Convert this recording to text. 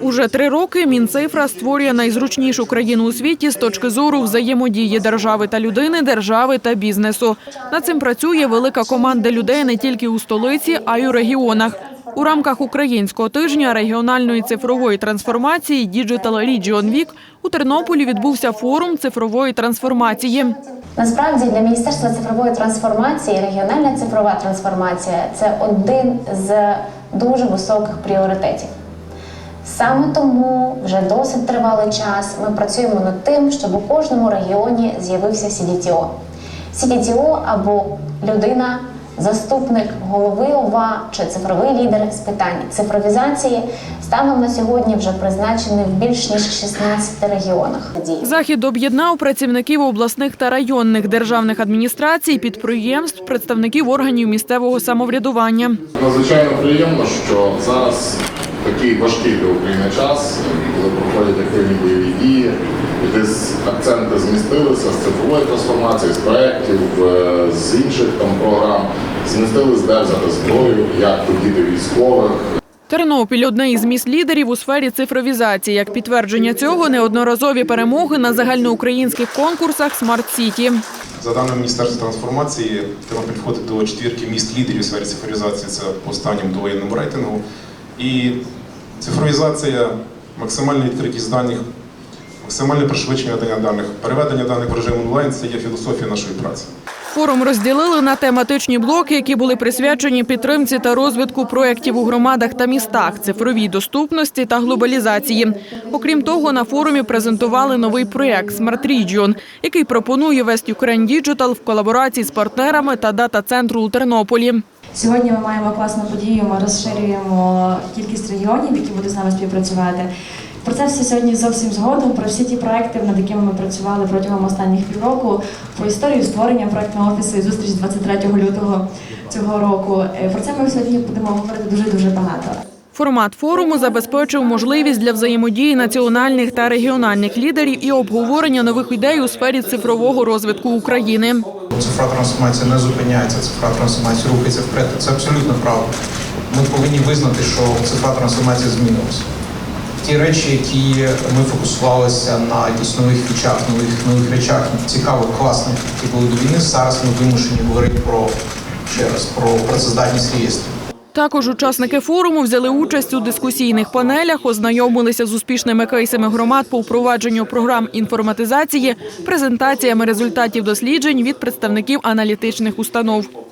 Уже три роки Мінцифра створює найзручнішу країну у світі з точки зору взаємодії держави та людини, держави та бізнесу. Над цим працює велика команда людей не тільки у столиці, а й у регіонах. У рамках українського тижня регіональної цифрової трансформації Digital Region Week у Тернополі відбувся форум цифрової трансформації. Насправді для Міністерства цифрової трансформації регіональна цифрова трансформація це один з дуже високих пріоритетів. Саме тому вже досить тривалий час ми працюємо над тим, щоб у кожному регіоні з'явився CDTO. CDTO або людина, заступник голови ОВА чи цифровий лідер з питань цифровізації станом на сьогодні вже призначений в більш ніж 16 регіонах. Захід об'єднав працівників обласних та районних державних адміністрацій, підприємств, представників органів місцевого самоврядування. Надзвичайно приємно, що зараз такий важкий для України час, коли проходять активні бойові дії, і десь акценти змістилися з цифрової трансформації, з проєктів, е, з інших там програм, змістились де взяти зброю, як подіти військових, Тернопіль одне із міст лідерів у сфері цифровізації. Як підтвердження цього, неодноразові перемоги на загальноукраїнських конкурсах Смарт Сіті. За даними Міністерства трансформації, Тернопіль входить до четвірки міст лідерів у сфері цифровізації. Це по останньому довоєнному рейтингу. І цифровізація, максимальна відкритість даних, максимальне пришвидшення надання даних, переведення даних в режим онлайн це є філософія нашої праці. Форум розділили на тематичні блоки, які були присвячені підтримці та розвитку проєктів у громадах та містах, цифровій доступності та глобалізації. Окрім того, на форумі презентували новий проєкт Smart Region, який пропонує West Ukraine Digital в колаборації з партнерами та дата-центру у Тернополі. Сьогодні ми маємо класну подію. Ми розширюємо кількість регіонів, які будуть з нами співпрацювати. Про це все сьогодні зовсім згодом. Про всі ті проекти, над якими ми працювали протягом останніх півроку, про історію створення проектного офісу і зустріч 23 лютого цього року. Е, Про це ми сьогодні будемо говорити дуже дуже багато. Формат форуму забезпечив можливість для взаємодії національних та регіональних лідерів і обговорення нових ідей у сфері цифрового розвитку України. Цифра трансформація не зупиняється, цифра трансформація рухається вперед. Це абсолютно правда. Ми повинні визнати, що цифра трансформація змінилася. Ті речі, які ми фокусувалися на якісь нових фічах, нових нових речах, цікавих, класних, які були до війни. Зараз ми вимушені говорити про ще раз про працездатність реєстрів. Також учасники форуму взяли участь у дискусійних панелях, ознайомилися з успішними кейсами громад по впровадженню програм інформатизації, презентаціями результатів досліджень від представників аналітичних установ.